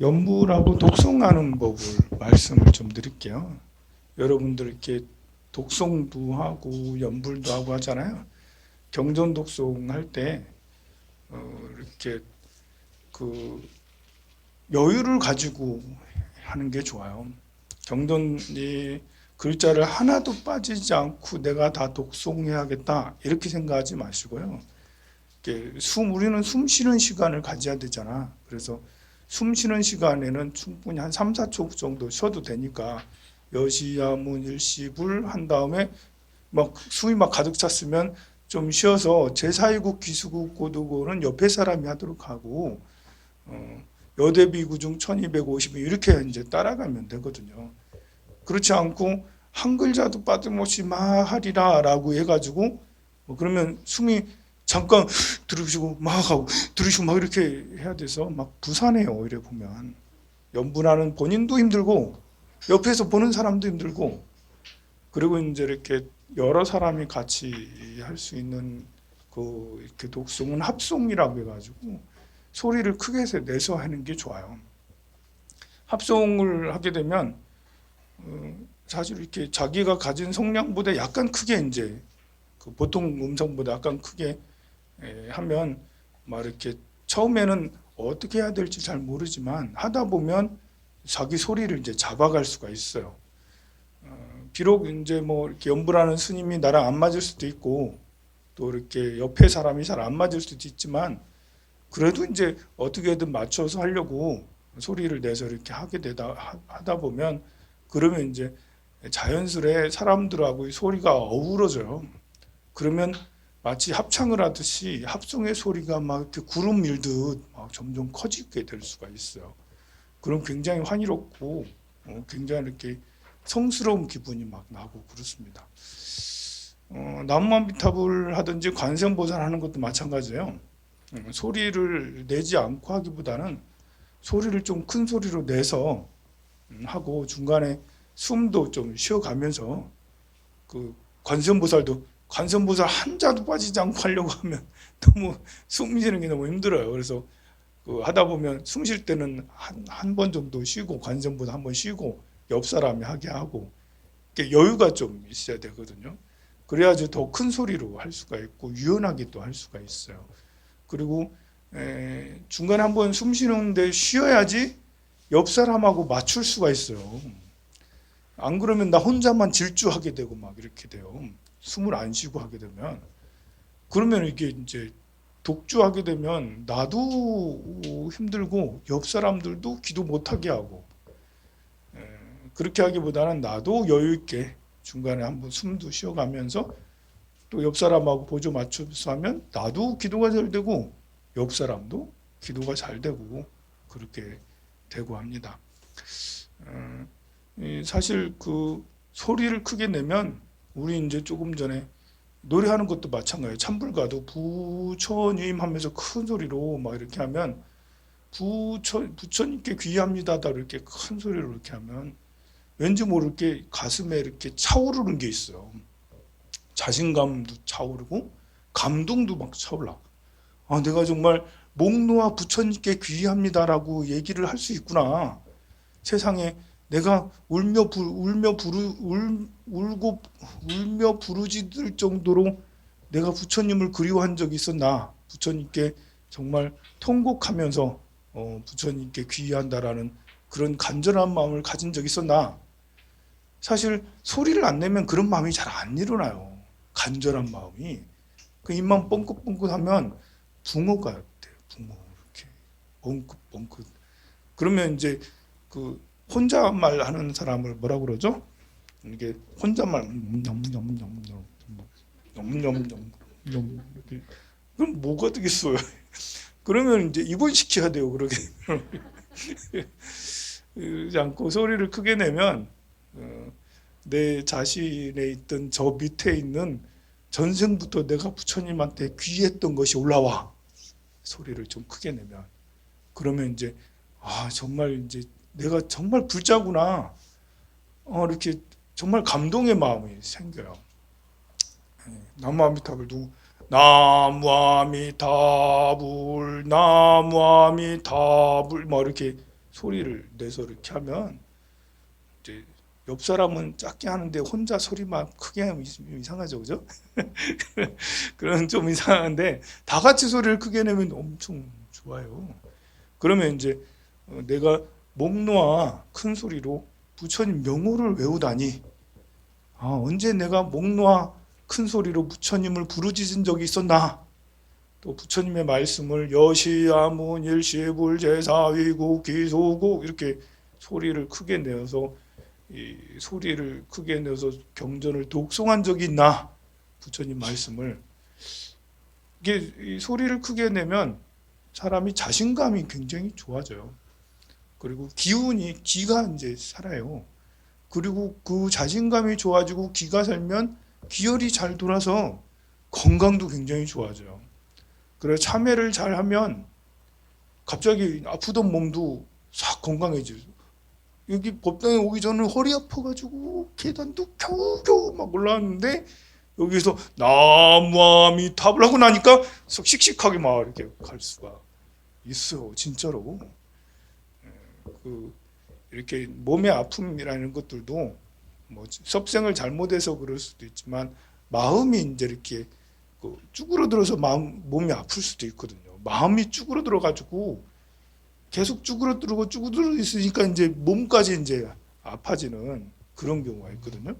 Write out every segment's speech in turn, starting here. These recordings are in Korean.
연불하고 독송하는 법을 말씀을 좀 드릴게요. 여러분들 이렇게 독송도 하고 연불도 하고 하잖아요. 경전 독송 할때 어, 이렇게 그 여유를 가지고 하는 게 좋아요. 경전이 글자를 하나도 빠지지 않고 내가 다 독송해야겠다 이렇게 생각하지 마시고요. 이렇게 숨 우리는 숨 쉬는 시간을 가져야 되잖아. 그래서 숨 쉬는 시간에는 충분히 한 3, 4초 정도 쉬어도 되니까 여시야문 일시불 한 다음에 막 숨이 막 가득 찼으면 좀 쉬어서 제사이국 기수국 고도고는 옆에 사람이 하도록 하고 어, 여대비구중 1250 이렇게 이제 따라가면 되거든요. 그렇지 않고 한 글자도 빠짐없이 막 하리라 라고 해가지고 뭐 그러면 숨이 잠깐 들으시고 막 하고 들으시고 막 이렇게 해야 돼서 막 부산해요 오히려 보면 연분하는 본인도 힘들고 옆에서 보는 사람도 힘들고 그리고 이제 이렇게 여러 사람이 같이 할 수 있는 그 이렇게 독송은 합송이라고 해가지고 소리를 크게 내서 하는 게 좋아요. 합송을 하게 되면 어, 사실 이렇게 자기가 가진 성량보다 약간 크게 이제 그 보통 음성보다 약간 크게 에, 하면 막 이렇게 처음에는 어떻게 해야 될지 잘 모르지만 하다 보면 자기 소리를 이제 잡아갈 수가 있어요. 어, 비록 이제 뭐 이렇게 연불하는 스님이 나랑 안 맞을 수도 있고 또 이렇게 옆에 사람이 잘 안 맞을 수도 있지만 그래도 이제 어떻게든 맞춰서 하려고 소리를 내서 이렇게 하게 되다 하- 하다 보면 그러면 이제 자연스레 사람들하고 이 소리가 어우러져요. 그러면 마치 합창을 하듯이 합성의 소리가 막 구름 밀듯 막 점점 커지게 될 수가 있어요. 그럼 굉장히 환희롭고 어, 굉장히 이렇게 성스러운 기분이 막 나고 그렇습니다. 어, 나무만비탑을 하든지 관세음보살 하는 것도 마찬가지예요. 음, 소리를 내지 않고 하기보다는 소리를 좀 큰 소리로 내서 음, 하고 중간에 숨도 좀 쉬어가면서 그 관세음보살도 관세음보살 한자도 빠지지 않고 하려고 하면 너무 숨 쉬는 게 너무 힘들어요. 그래서 그 하다 보면 숨 쉴 때는 한 한 번 정도 쉬고 관세음보살 한번 쉬고 옆 사람이 하게 하고 여유가 좀 있어야 되거든요. 그래야지 더 큰 소리로 할 수가 있고 유연하게 또 할 수가 있어요. 그리고 에, 중간에 한번 숨 쉬는데 쉬어야지 옆 사람하고 맞출 수가 있어요. 안 그러면 나 혼자만 질주하게 되고 막 이렇게 돼요. 숨을 안 쉬고 하게 되면 그러면 이게 이제 독주하게 되면 나도 힘들고 옆 사람들도 기도 못하게 하고 에, 그렇게 하기보다는 나도 여유 있게 중간에 한번 숨도 쉬어가면서 또 옆 사람하고 보조 맞춰서 하면 나도 기도가 잘 되고 옆 사람도 기도가 잘 되고 그렇게 되고 합니다. 어, 이 사실 그 소리를 크게 내면 우리 이제 조금 전에 노래하는 것도 마찬가지예요. 찬불가도 부처님 하면서 큰 소리로 막 이렇게 하면 부처 부처님께 귀합니다다 이렇게 큰 소리로 이렇게 하면 왠지 모르게 가슴에 이렇게 차오르는 게 있어요. 자신감도 차오르고 감동도 막 차올라. 아, 내가 정말 목 놓아 부처님께 귀합니다라고 얘기를 할 수 있구나. 세상에 내가 울며 부, 울며 부르 울, 울고 울며 부르짖을 정도로 내가 부처님을 그리워한 적이 있었나? 부처님께 정말 통곡하면서 어, 부처님께 귀한다라는 그런 간절한 마음을 가진 적이 있었나? 사실 소리를 안 내면 그런 마음이 잘 안 일어나요. 간절한 마음이 그 입만 뻥긋뻥긋하면 붕어가 돼요. 붕어 이렇게 뻥긋뻥긋. 그러면 이제 그 혼잣말 하는 사람을 뭐라 그러죠? 이게 혼잣말 넘넘넘넘 이렇게 그럼 뭐가 되겠어요? 그러면 이제 입원시켜야 돼요. 그러게 않고 소리를 크게 내면 어, 내 자신에 있던 저 밑에 있는 전생부터 내가 부처님한테 귀했던 것이 올라와 소리를 좀 크게 내면 그러면 이제 아 정말 이제 내가 정말 불자구나 어, 이렇게 정말 감동의 마음이 생겨요. 예, 나무아미타불 누구 나무아미타불 나무아미타불 뭐 이렇게 소리를 내서 이렇게 하면 이제 옆 사람은 작게 하는데 혼자 소리만 크게 하면 이- 이상하죠, 그죠? 그런 좀 이상한데 다 같이 소리를 크게 내면 엄청 좋아요. 그러면 이제 어, 내가 목 놓아 큰 소리로 부처님 명호를 외우다니 아, 언제 내가 목 놓아 큰 소리로 부처님을 부르짖은 적이 있었나? 또 부처님의 말씀을 여시아문 일시불 제사위고 기소고 이렇게 소리를 크게 내어서 이 소리를 크게 내어서 경전을 독송한 적이 있나? 부처님 말씀을 이게 이 소리를 크게 내면 사람이 자신감이 굉장히 좋아져요. 그리고 기운이 기가 이제 살아요. 그리고 그 자신감이 좋아지고 기가 살면 기혈이 잘 돌아서 건강도 굉장히 좋아져요. 그래 참회를 잘 하면 갑자기 아프던 몸도 싹 건강해져요. 여기 법당에 오기 전에 허리 아파가지고 계단도 겨우겨우 막 올라왔는데 여기서 나무아미 탑을 하고 나니까 썩 씩씩하게 막 이렇게 갈 수가 있어요. 진짜로. 예, 그 이렇게 몸의 아픔이라는 것들도 뭐 섭생을 잘못해서 그럴 수도 있지만 마음이 이제 이렇게 그 쭈그러들어서 마음 몸이 아플 수도 있거든요. 마음이 쭈그러들어 가지고 계속 쭈그러들고 쭈그러들어 있으니까 이제 몸까지 이제 아파지는 그런 경우가 있거든요.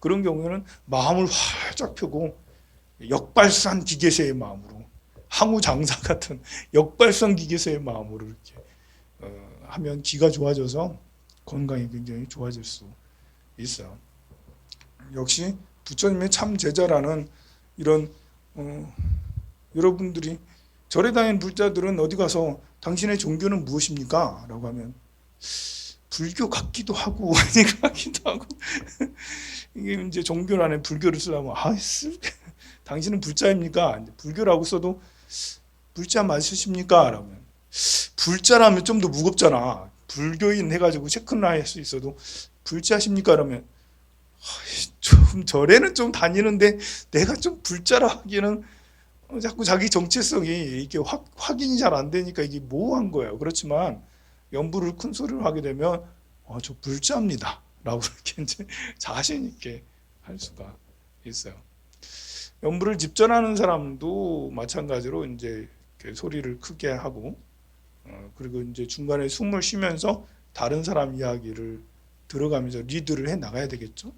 그런 경우에는 마음을 활짝 펴고 역발산 기계세의 마음으로 항우 장사 같은 역발산 기계세의 마음으로 이렇게 어, 하면 기가 좋아져서 건강이 굉장히 좋아질 수 있어요. 역시 부처님의 참 제자라는 이런 어, 여러분들이 절에 다니는 불자들은 어디 가서 당신의 종교는 무엇입니까? 라고 하면 불교 같기도 하고 아니 같기도 하고 이게 이제 종교란에 불교를 쓰려면 아 쓰, 당신은 불자입니까? 불교라고 써도 불자 맞으십니까? 라면 불자라면 좀 더 무겁잖아. 불교인 해가지고 체크나 할수 있어도 불자십니까? 그러면 좀 절에는 좀 다니는데 내가 좀 불자라 하기는 어, 자꾸 자기 정체성이 이게 확, 확인이 잘 안 되니까 이게 모호한 거예요. 그렇지만 연부를 큰 소리로 하게 되면 어, 저 불자입니다. 라고 이렇게 이제 자신 있게 할 수가 있어요. 연부를 집전하는 사람도 마찬가지로 이제 소리를 크게 하고 어, 그리고 이제 중간에 숨을 쉬면서 다른 사람 이야기를 들어가면서 리드를 해 나가야 되겠죠.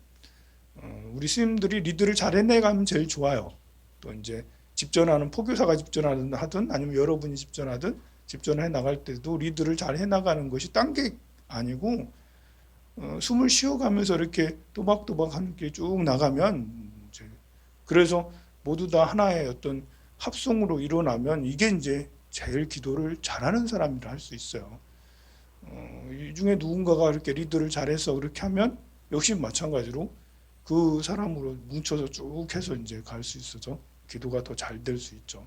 어, 우리 스님들이 리드를 잘 해내가면 제일 좋아요. 또 이제 집전하는 포교사가 집전하든 하든 아니면 여러분이 집전하든 집전해 나갈 때도 리드를 잘 해 나가는 것이 딴 게 아니고 어, 숨을 쉬어가면서 이렇게 또박또박 함께 쭉 나가면 그래서 모두 다 하나의 어떤 합성으로 일어나면 이게 이제 제일 기도를 잘하는 사람이라 할 수 있어요. 어, 이 중에 누군가가 이렇게 리드를 잘해서 그렇게 하면 역시 마찬가지로 그 사람으로 뭉쳐서 쭉 해서 이제 갈 수 있어서 기도가 더 잘 될 수 있죠.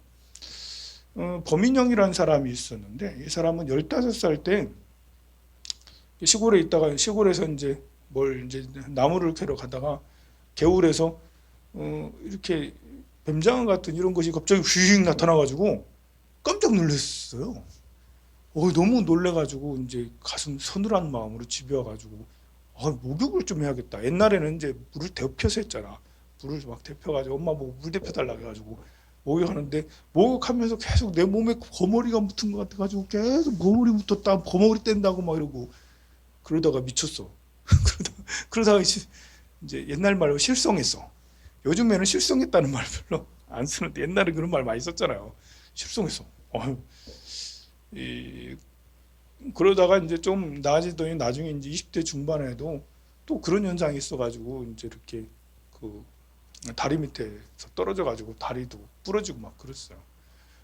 어, 범인영이라는 사람이 있었는데 이 사람은 15살 때 시골에 있다가 시골에서 이제 뭘 이제 나무를 캐러 가다가 개울에서 어, 이렇게 뱀장어 같은 이런 것이 갑자기 휙 나타나가지고 깜짝 놀랐어요. 어, 너무 놀래가지고 이제 가슴 서늘한 마음으로 집에 와가지고 아, 목욕을 좀 해야겠다. 옛날에는 이제 물을 데펴서 했잖아. 물을 막 데펴가지고 엄마 보고 물 데펴달라 해가지고 목욕하는데 목욕하면서 계속 내 몸에 거머리가 묻은 것 같아가지고 계속 거머리 묻었다 거머리 뗀다고 막 이러고 그러다가 미쳤어. 그러다 그러다가 이제 이제 옛날 말로 실성했어. 요즘에는 실성했다는 말 별로 안 쓰는데 옛날에 그런 말 많이 썼잖아요. 실성했어. 이 그러다가 이제 좀 나아지더니 나중에 이제 20대 중반에도 또 그런 현상이 있어가지고 이제 이렇게 그 다리 밑에서 떨어져 가지고 다리도 부러지고 막 그랬어요.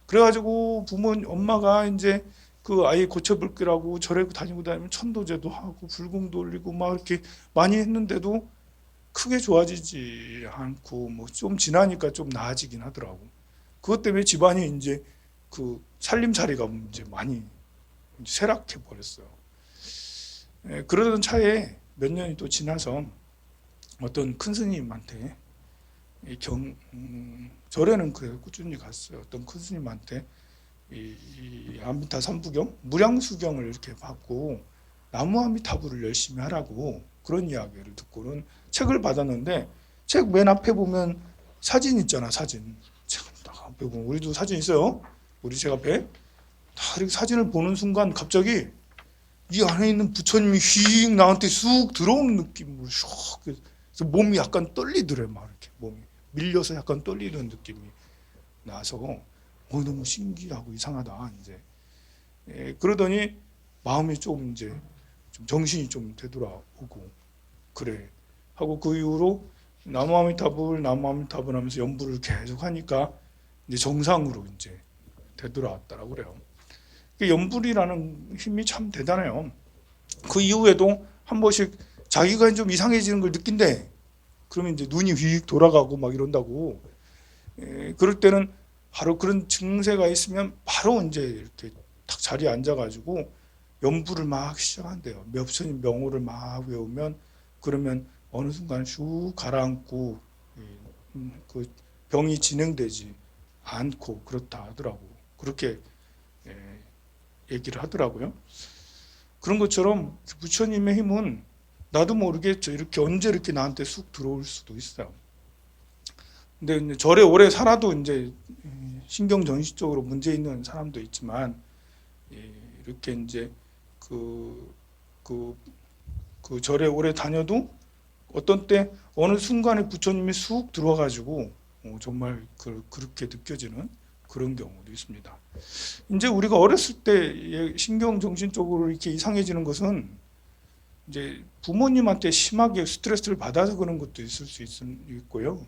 그래가지고 부모 엄마가 이제 그 아이 고쳐볼 거라고 절에 다니고 다니면 천도제도 하고 불공도 올리고 막 이렇게 많이 했는데도 크게 좋아지지 않고 뭐 좀 지나니까 좀 나아지긴 하더라고. 그것 때문에 집안이 이제 그 살림살이가 이제 많이 쇠락해 버렸어요. 예, 그러던 차에 몇 년이 또 지나서 어떤 큰 스님한테 이경 음, 절에는 그래 꾸준히 갔어요. 어떤 큰 스님한테 이, 이 아미타 삼부경 무량수경을 이렇게 받고 나무 아미타불을 열심히 하라고 그런 이야기를 듣고는 책을 받았는데 책 맨 앞에 보면 사진 있잖아 사진 앞에 보면 우리도 사진 있어요? 우리 책 앞에? 다 이렇게 사진을 보는 순간 갑자기 이 안에 있는 부처님이 휙 나한테 쑥 들어오는 느낌으로 슉 그래서 몸이 약간 떨리더래 막 이렇게 몸이. 밀려서 약간 떨리는 느낌이 나서 어 너무 신기하고 이상하다 이제. 예, 그러더니 마음이 좀 이제 좀 정신이 좀 되돌아오고 그래 하고 그 이후로 나무아미타불 나무아미타불 하면서 연부를 계속 하니까 이제 정상으로 이제 되돌아왔다라고 그래요. 그 연불이라는 힘이 참 대단해요. 그 이후에도 한 번씩 자기가 좀 이상해지는 걸 느낀대. 그러면 이제 눈이 휙 돌아가고 막 이런다고. 에, 그럴 때는 바로 그런 증세가 있으면 바로 이제 이렇게 탁 자리에 앉아가지고 연불을 막 시작한대요. 엽선인 명호를 막 외우면 그러면 어느 순간 슉 가라앉고 이, 음, 그 병이 진행되지 않고 그렇다 하더라고. 그렇게 예, 얘기를 하더라고요. 그런 것처럼 부처님의 힘은 나도 모르게 저 이렇게 언제 이렇게 나한테 쑥 들어올 수도 있어요. 근데 절에 오래 살아도 이제 신경 전시적으로 문제 있는 사람도 있지만 예, 이렇게 이제 그, 그, 그 절에 오래 다녀도 어떤 때 어느 순간에 부처님이 쑥 들어와가지고 어, 정말 그, 그렇게 느껴지는 그런 경우도 있습니다. 이제 우리가 어렸을 때 신경 정신적으로 이렇게 이상해지는 것은 이제 부모님한테 심하게 스트레스를 받아서 그런 것도 있을 수 있, 있고요.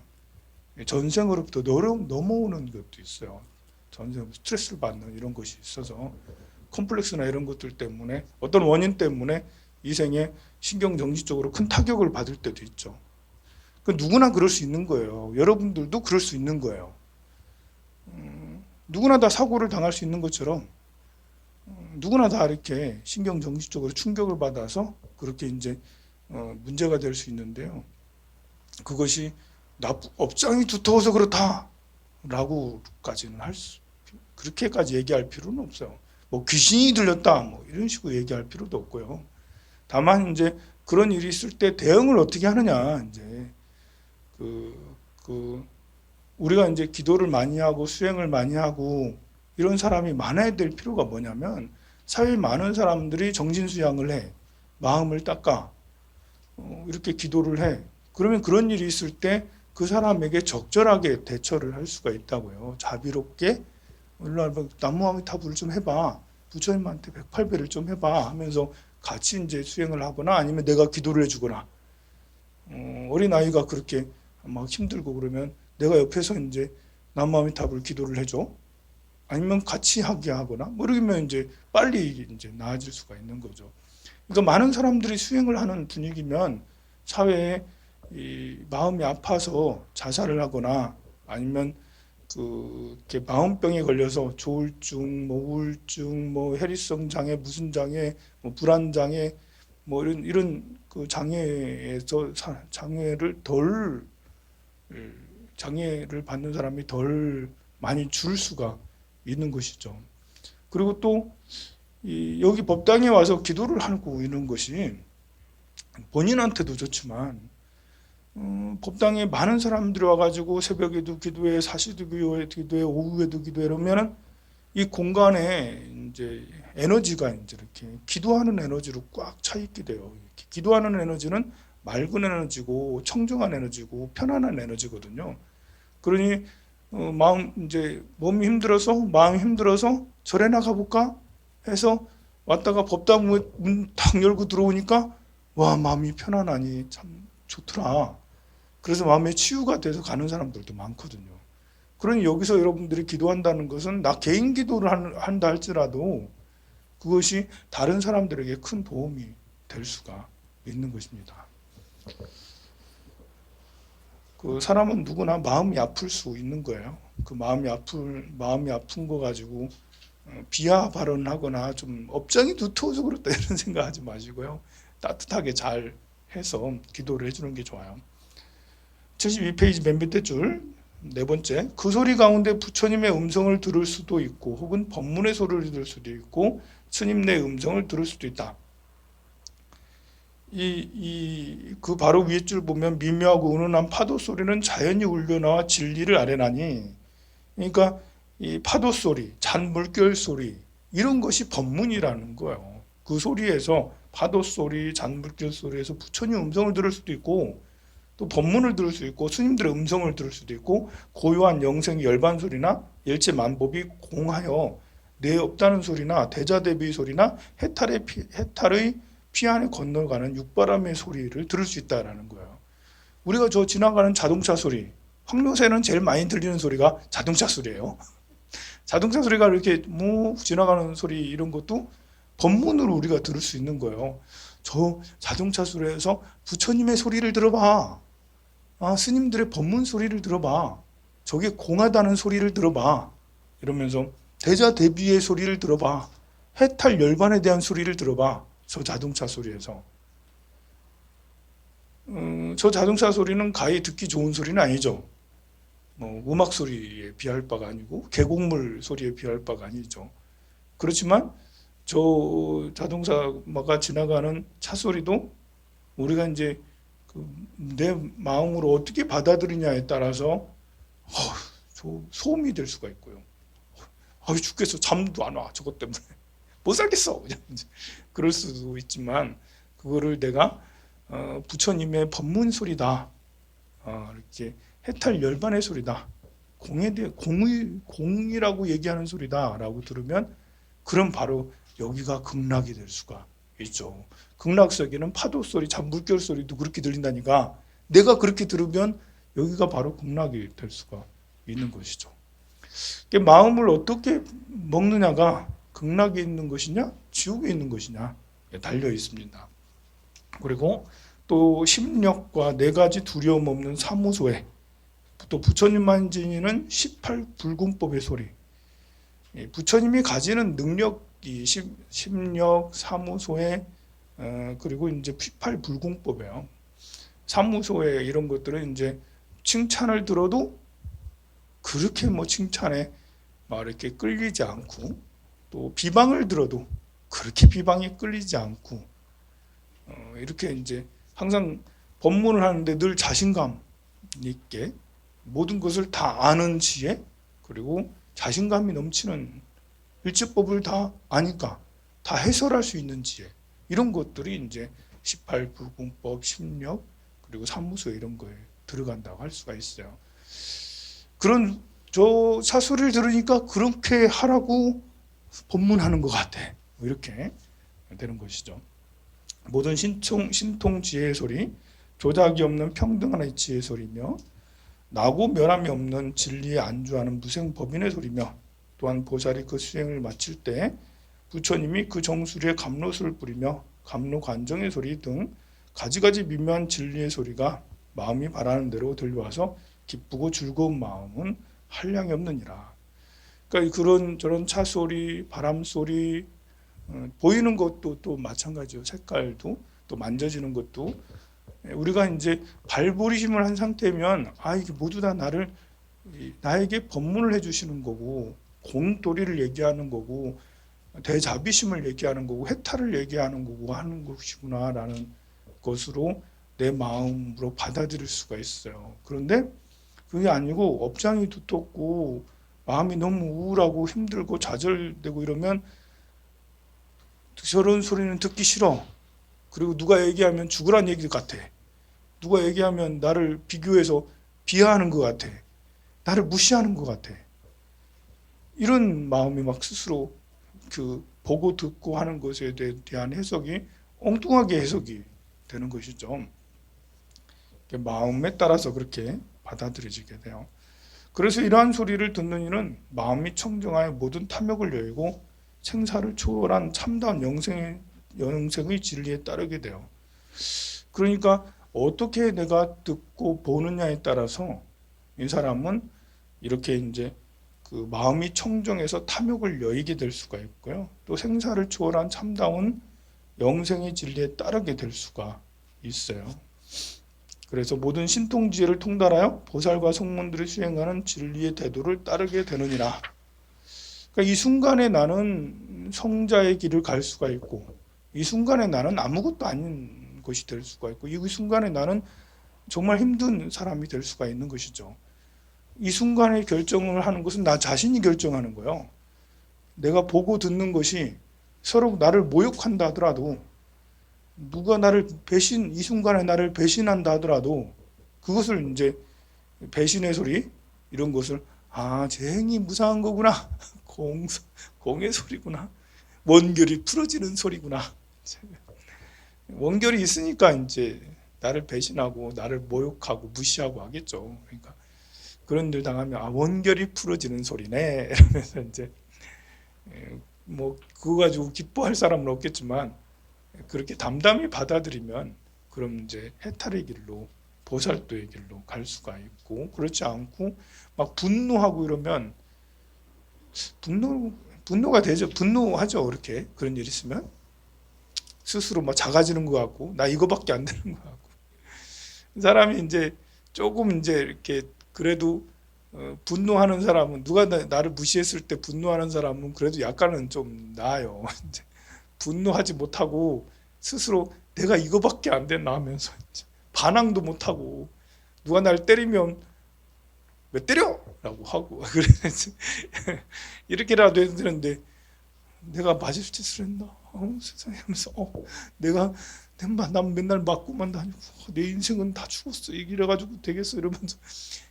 전생으로부터 넘어- 넘어오는 것도 있어요. 전생 스트레스를 받는 이런 것이 있어서 컴플렉스나 이런 것들 때문에 어떤 원인 때문에 이 생에 신경 정신적으로 큰 타격을 받을 때도 있죠. 그 누구나 그럴 수 있는 거예요. 여러분들도 그럴 수 있는 거예요. 음, 누구나 다 사고를 당할 수 있는 것처럼 음, 누구나 다 이렇게 신경 정신적으로 충격을 받아서 그렇게 이제 어, 문제가 될 수 있는데요. 그것이 나쁘, 업장이 두터워서 그렇다라고까지는 할 수, 그렇게까지 얘기할 필요는 없어요. 뭐 귀신이 들렸다 뭐 이런 식으로 얘기할 필요도 없고요. 다만 이제 그런 일이 있을 때 대응을 어떻게 하느냐 이제 그, 그 우리가 이제 기도를 많이 하고 수행을 많이 하고 이런 사람이 많아야 될 필요가 뭐냐면 사회에 많은 사람들이 정신 수양을 해. 마음을 닦아. 어, 이렇게 기도를 해. 그러면 그런 일이 있을 때 그 사람에게 적절하게 대처를 할 수가 있다고요. 자비롭게 일로 나무아미타불을 좀 해봐. 부처님한테 108배를 좀 해봐. 하면서 같이 이제 수행을 하거나 아니면 내가 기도를 해주거나. 어, 어린 아이가 그렇게 막 힘들고 그러면 내가 옆에서 이제 남마미탑을 기도를 해줘. 아니면 같이 하게 하거나 뭐 이러면 이제 빨리 이제 나아질 수가 있는 거죠. 그러니까 많은 사람들이 수행을 하는 분위기면 사회에 이 마음이 아파서 자살을 하거나 아니면 그 마음병에 걸려서 조울증, 뭐 우울증, 뭐 해리성 장애, 무슨 장애, 뭐 불안 장애, 뭐 이런 이런 그 장애에서 사- 장애를 덜 장애를 받는 사람이 덜 많이 줄 수가 있는 것이죠. 그리고 또이 여기 법당에 와서 기도를 하고 있는 것이 본인한테도 좋지만 어, 법당에 많은 사람들이 와가지고 새벽에도 기도해, 사시도 기도해, 오후에도 기도해 이러면은 이 공간에 이제 에너지가 이제 이렇게 기도하는 에너지로 꽉 차 있게 돼요. 기도하는 에너지는 맑은 에너지고 청정한 에너지고 편안한 에너지거든요. 그러니 어, 마음 이제 몸이 힘들어서 마음이 힘들어서 절에 나가 볼까 해서 왔다가 법당 문탁 열고 들어오니까 와 마음이 편안하니 참 좋더라. 그래서 마음의 치유가 돼서 가는 사람들도 많거든요. 그러니 여기서 여러분들이 기도한다는 것은 나 개인 기도를 한- 한다 할지라도 그것이 다른 사람들에게 큰 도움이 될 수가 있는 것입니다. 그 사람은 누구나 마음이 아플 수 있는 거예요. 그 마음이 아플 마음이 아픈 거 가지고 어, 비하 발언하거나 좀 업장이 두터워서 그렇다 이런 생각하지 마시고요. 따뜻하게 잘 해서 기도를 해주는 게 좋아요. 72페이지 맨 밑에 줄 네 번째, 그 소리 가운데 부처님의 음성을 들을 수도 있고, 혹은 법문의 소리를 들을 수도 있고, 스님의 음성을 들을 수도 있다. 이, 이, 그 바로 위에 줄 보면 미묘하고 은은한 파도 소리는 자연히 울려나와 진리를 아뢰나니, 그러니까 이 파도 소리, 잔물결 소리, 이런 것이 법문이라는 거예요. 그 소리에서 파도 소리, 잔물결 소리에서 부처님 음성을 들을 수도 있고, 또 법문을 들을 수 있고 스님들의 음성을 들을 수도 있고 고요한 영생의 열반 소리나 일체 만법이 공하여 내 없다는 소리나 대자대비 소리나 해탈의 피, 해탈의 피 안에 건너가는 육바람의 소리를 들을 수 있다라는 거예요. 우리가 저 지나가는 자동차 소리, 황묘세는 제일 많이 들리는 소리가 자동차 소리예요. 자동차 소리가 이렇게 무 지나가는 소리 이런 것도 법문으로 우리가 들을 수 있는 거예요. 저 자동차 소리에서 부처님의 소리를 들어봐. 아, 스님들의 법문 소리를 들어봐. 저게 공하다는 소리를 들어봐. 이러면서 대자 대비의 소리를 들어봐. 해탈 열반에 대한 소리를 들어봐. 저 자동차 소리에서. 음, 저 자동차 소리는 가히 듣기 좋은 소리는 아니죠. 뭐 음악 소리에 비할 바가 아니고 계곡물 소리에 비할 바가 아니죠. 그렇지만 저 자동차가 지나가는 차 소리도 우리가 이제 그 내 마음으로 어떻게 받아들이냐에 따라서 어, 저 소음이 될 수가 있고요. 아 죽겠어 잠도 안 와 저것 때문에 못 살겠어 그냥 그럴 수도 있지만 그거를 내가 어, 부처님의 법문 소리다 어, 이렇게 해탈 열반의 소리다 공에 대해 공의 공이라고 얘기하는 소리다라고 들으면 그럼 바로 여기가 극락이 될 수가 있죠. 극락석에는 파도 소리, 잔물결 소리도 그렇게 들린다니까 내가 그렇게 들으면 여기가 바로 극락이 될 수가 있는 것이죠. 마음을 어떻게 먹느냐가 극락에 있는 것이냐, 지옥에 있는 것이냐 달려 있습니다. 그리고 또 심력과 네 가지 두려움 없는 사무소에 또 부처님만 지니는 18 불공법의 소리. 이 부처님이 가지는 능력이 심- 심력, 사무소에 어, 그리고 이제 18 불공법이에요. 사무소에 이런 것들은 이제 칭찬을 들어도 그렇게 뭐 칭찬에 막 이렇게 끌리지 않고 또 비방을 들어도 그렇게 비방에 끌리지 않고 어, 이렇게 이제 항상 법문을 하는데 늘 자신감 있게 모든 것을 다 아는 지혜 그리고 자신감이 넘치는 일치법을 다 아니까 다 해설할 수 있는 지혜 이런 것들이 이제 18 불공법, 심력 그리고 사무소 이런 거에 들어간다고 할 수가 있어요. 그런 저 사소리를 들으니까 그렇게 하라고 법문하는 것 같아. 뭐 이렇게 되는 것이죠. 모든 신통 신통 지혜의 소리, 조작이 없는 평등한 이치의 소리며 나고 멸함이 없는 진리에 안주하는 무생 법인의 소리며 또한 보살이 그 수행을 마칠 때 부처님이 그 정수리에 감로수를 뿌리며 감로 관정의 소리 등 가지가지 미묘한 진리의 소리가 마음이 바라는 대로 들려와서 기쁘고 즐거운 마음은 한량이 없느니라. 그러니까 그런 저런 차 소리, 바람 소리, 어, 보이는 것도 또 마찬가지요. 색깔도 또 만져지는 것도 예, 우리가 이제 발버리심을 한 상태면 아 이게 모두 다 나를 이, 나에게 법문을 해주시는 거고 공도리를 얘기하는 거고 대자비심을 얘기하는 거고 해탈을 얘기하는 거고 하는 것이구나라는 것으로 내 마음으로 받아들일 수가 있어요. 그런데 그게 아니고 업장이 두텁고 마음이 너무 우울하고 힘들고 좌절되고 이러면 저런 소리는 듣기 싫어. 그리고 누가 얘기하면 죽으란 얘기 같아. 누가 얘기하면 나를 비교해서 비하하는 것 같아. 나를 무시하는 것 같아. 이런 마음이 막 스스로 그 보고 듣고 하는 것에 대- 대한 해석이 엉뚱하게 해석이 되는 것이죠. 마음에 따라서 그렇게 받아들여지게 돼요. 그래서 이러한 소리를 듣는 이는 마음이 청정하여 모든 탐욕을 여의고 생사를 초월한 참다운 영생의 영생의 진리에 따르게 돼요. 그러니까 어떻게 내가 듣고 보느냐에 따라서 이 사람은 이렇게 이제 그 마음이 청정해서 탐욕을 여의게 될 수가 있고요. 또 생사를 초월한 참다운 영생의 진리에 따르게 될 수가 있어요. 그래서 모든 신통지혜를 통달하여 보살과 성문들이 수행하는 진리의 태도를 따르게 되느니라. 그러니까 이 순간에 나는 성자의 길을 갈 수가 있고 이 순간에 나는 아무것도 아닌 것이 될 수가 있고 이 순간에 나는 정말 힘든 사람이 될 수가 있는 것이죠. 이 순간에 결정을 하는 것은 나 자신이 결정하는 거예요. 내가 보고 듣는 것이 서로 나를 모욕한다 하더라도 누가 나를 배신 이 순간에 나를 배신한다 하더라도 그것을 이제 배신의 소리 이런 것을 아, 제 행이 무상한 거구나. 공 공의 소리구나. 원결이 풀어지는 소리구나. 원결이 있으니까 이제 나를 배신하고 나를 모욕하고 무시하고 하겠죠. 그러니까 그런 일 당하면 아 원결이 풀어지는 소리네 이러면서 이제 에, 뭐 그거 가지고 기뻐할 사람은 없겠지만 그렇게 담담히 받아들이면 그럼 이제 해탈의 길로 보살도의 길로 갈 수가 있고 그렇지 않고 막 분노하고 이러면 분노 분노가 되죠. 분노하죠. 그렇게 그런 일 있으면 스스로 막 작아지는 것 같고 나 이거밖에 안 되는 것 같고 사람이 이제 조금 이제 이렇게 그래도 어, 분노하는 사람은 누가 나, 나를 무시했을 때 분노하는 사람은 그래도 약간은 좀 나아요. 이제 분노하지 못하고 스스로 내가 이거밖에 안 됐나 하면서 반항도 못하고 누가 날 때리면 왜 때려? 라고 하고. 그래서 이렇게라도 해야 되는데 내가 맞을 짓을 했나? 어, 세상에. 하면서 어, 내가 난 맨날 맞고만 다니고 어, 내 인생은 다 죽었어. 이래가지고 되겠어. 이러면서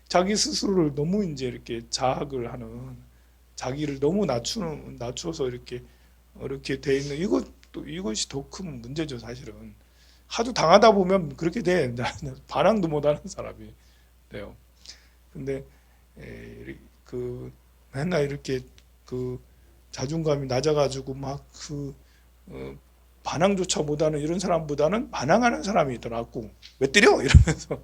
자기 스스로를 너무 이제 이렇게 자학을 하는 자기를 너무 낮추는 낮춰서 이렇게 이렇게 돼 있는 이것도 이것이 더 큰 문제죠 사실은. 하도 당하다 보면 그렇게 돼. 반항도 못하는 사람이 돼요 근데 에, 그 맨날 이렇게 그 자존감이 낮아가지고 막그 어, 반항조차 못하는 이런 사람보다는 반항하는 사람이 더 낫고. 왜 때려? 이러면서.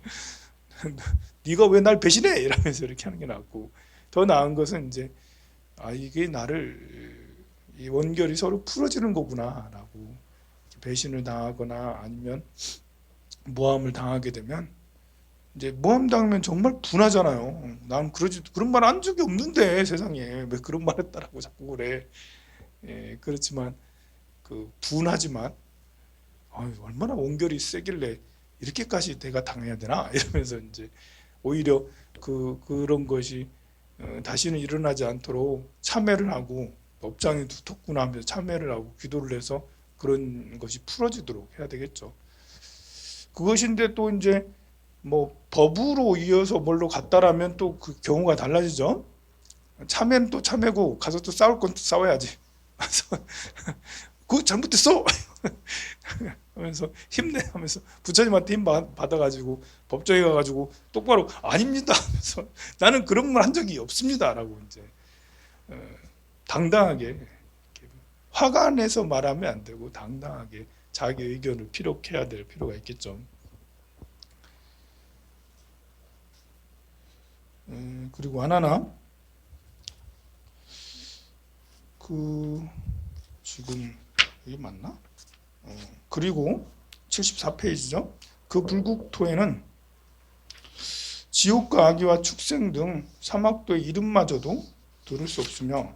네가 왜 날 배신해? 이러면서 이렇게 하는 게 낫고. 더 나은 것은 이제 아 이게 나를 이 원결이 서로 풀어지는 거구나라고. 배신을 당하거나 아니면 모함을 당하게 되면 이제 모함 당하면 정말 분하잖아요. 난 그러지 그런 말 한 적이 없는데 세상에 왜 그런 말 했다라고 자꾸 그래. 예, 그렇지만 그 분하지만 아유, 얼마나 원결이 세길래 이렇게까지 내가 당해야 되나 이러면서 이제 오히려 그 그런 것이 어, 다시는 일어나지 않도록 참회를 하고 업장이 두텁구나 하면서 참회를 하고 기도를 해서 그런 것이 풀어지도록 해야 되겠죠. 그것인데 또 이제 뭐 법으로 이어서 뭘로 갔다라면 또 그 경우가 달라지죠. 참회는 또 참회고 가서 또 싸울 건 또 싸워야지. 그거 잘못됐어. 하면서 힘내 하면서 부처님한테 힘 받- 받아가지고 법정에 가가지고 똑바로 아닙니다 하면서 나는 그런 말 한 적이 없습니다라고 이제 어, 당당하게 화가 내서 말하면 안 되고 당당하게 자기 의견을 피력해야 될 필요가 있겠죠. 음, 그리고 하나나 그 지금 이게 맞나? 어, 그리고 74페이지죠. 그 불국토에는 지옥과 아기와 축생 등 사막도의 이름마저도 들을 수 없으며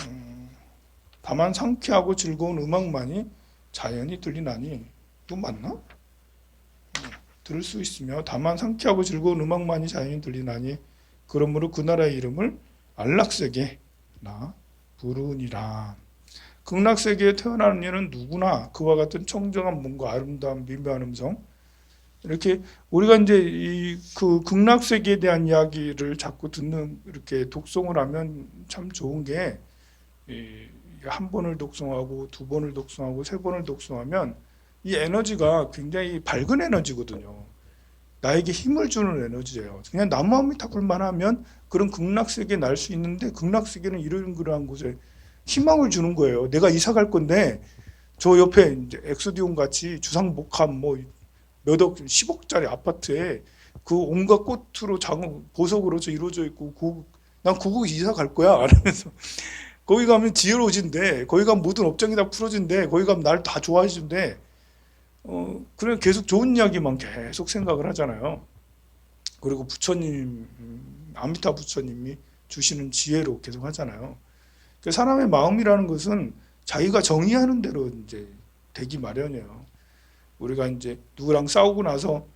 음, 다만 상쾌하고 즐거운 음악만이 자연히 들리나니 이거 맞나? 어, 들을 수 있으며 다만 상쾌하고 즐거운 음악만이 자연히 들리나니 그러므로 그 나라의 이름을 안락세계나 부르니라. 극락세계에 태어나는 이는 누구나 그와 같은 청정한 몸과 아름다운 미묘한 음성 이렇게 우리가 이제 이 그 극락세계에 대한 이야기를 자꾸 듣는 이렇게 독송을 하면 참 좋은 게 한 번을 독송하고 두 번을 독송하고 세 번을 독송하면 이 에너지가 굉장히 밝은 에너지거든요. 나에게 힘을 주는 에너지예요. 그냥 탑을만 하면 그런 극락세계 날 수 있는데 극락세계는 이런 그러한 곳에 희망을 주는 거예요. 내가 이사 갈 건데 저 옆에 이제 엑소디온 같이 주상복합 뭐 몇억 10억짜리 아파트에 그 온갖 꽃으로 장 보석으로 저 이루어져 있고 그, 난 그곳 이사 갈 거야 이러면서 거기 가면 지혜로워진대 거기 가면 모든 업장이 다 풀어진대 거기 가면 날 다 좋아해준대 어 그래 계속 좋은 이야기만 계속 생각을 하잖아요. 그리고 부처님 음, 아미타 부처님이 주시는 지혜로 계속 하잖아요. 그 사람의 마음이라는 것은 자기가 정의하는 대로 이제 되기 마련이에요. 우리가 이제 누구랑 싸우고 나서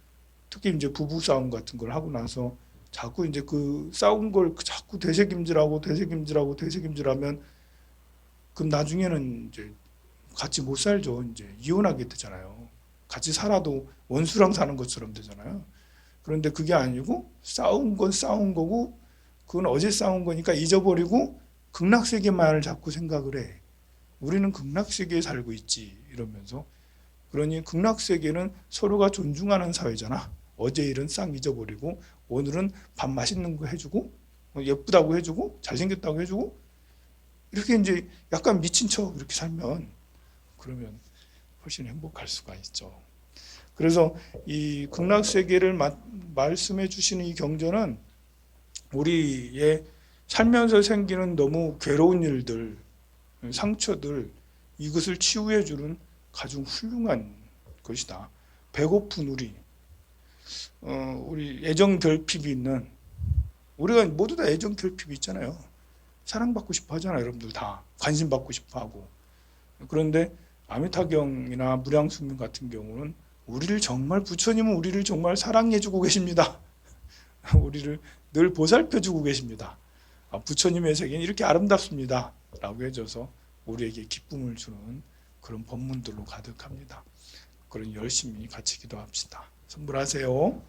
특히 이제 부부 싸움 같은 걸 하고 나서 자꾸 이제 그 싸운 걸 자꾸 되새김질하고 되새김질하고 되새김질하면 그럼 나중에는 이제 같이 못 살죠. 이제 이혼하게 되잖아요. 같이 살아도 원수랑 사는 것처럼 되잖아요. 그런데 그게 아니고 싸운 건 싸운 거고 그건 어제 싸운 거니까 잊어버리고 극락세계만을 자꾸 생각을 해. 우리는 극락세계에 살고 있지 이러면서 그러니 극락세계는 서로가 존중하는 사회잖아. 어제 일은 싹 잊어버리고 오늘은 밥 맛있는 거 해주고 뭐 예쁘다고 해주고 잘생겼다고 해주고 이렇게 이제 약간 미친 척 이렇게 살면 그러면 훨씬 행복할 수가 있죠. 그래서 이 극락 세계를 마- 말씀해 주시는 이 경전은 우리의 살면서 생기는 너무 괴로운 일들, 상처들 이것을 치유해 주는 가장 훌륭한 것이다. 배고픈 우리, 어, 우리 애정 결핍이 있는 우리가 모두 다 애정 결핍이 있잖아요. 사랑받고 싶어 하잖아요, 여러분들 다 관심 받고 싶어 하고. 그런데 아미타경이나 무량숙명 같은 경우는 우리를 정말 부처님은 우리를 정말 사랑해주고 계십니다. 우리를 늘 보살펴주고 계십니다. 아, 부처님의 세계는 이렇게 아름답습니다. 라고 해줘서 우리에게 기쁨을 주는 그런 법문들로 가득합니다. 그런 열심히 같이 기도합시다. 선불하세요.